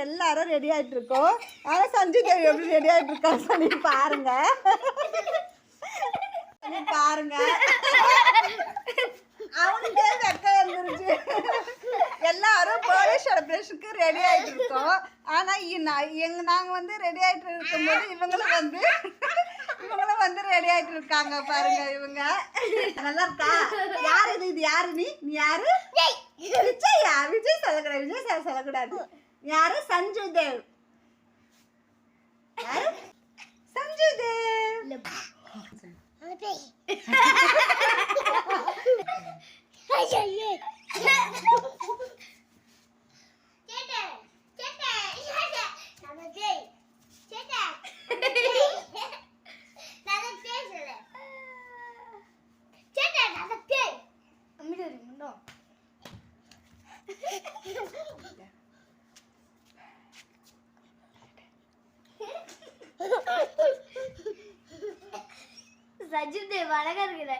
எல்லாரும் ரெடி ஆயிட்டு இருக்கோம் ஆனா சஞ்சய் தேவி எப்படி ரெடி ஆயிட்டு இருக்கா சொல்லி பாருங்க. சொல்லி பாருங்க. அவனுக்கே வெக்க வந்துருச்சு? எல்லாரும் பர்த்டே செலிப்ரேஷனுக்கு ரெடி ஆயிட்டு இருக்கோம் ஆனா இ- நான் எங்க நாங்க வந்து ரெடி ஆயிட்டு இருக்கும்போது இவங்களும் வந்து இவங்களும் வந்து ரெடி ஆயிட்டு இருக்காங்க பாருங்க இவங்க. நல்லா இருக்கா? யாரு இது? இது யாரு நீ? நீ யாரு? விஜயா. விஜய்? சொல்லக்கூடாது விஜய் சார் சொல்லக்கூடாது. யாரு? சஞ்சு தேவ். சஞ்சு தேவ். சஜித் தேவ் அழகா இருக்கிற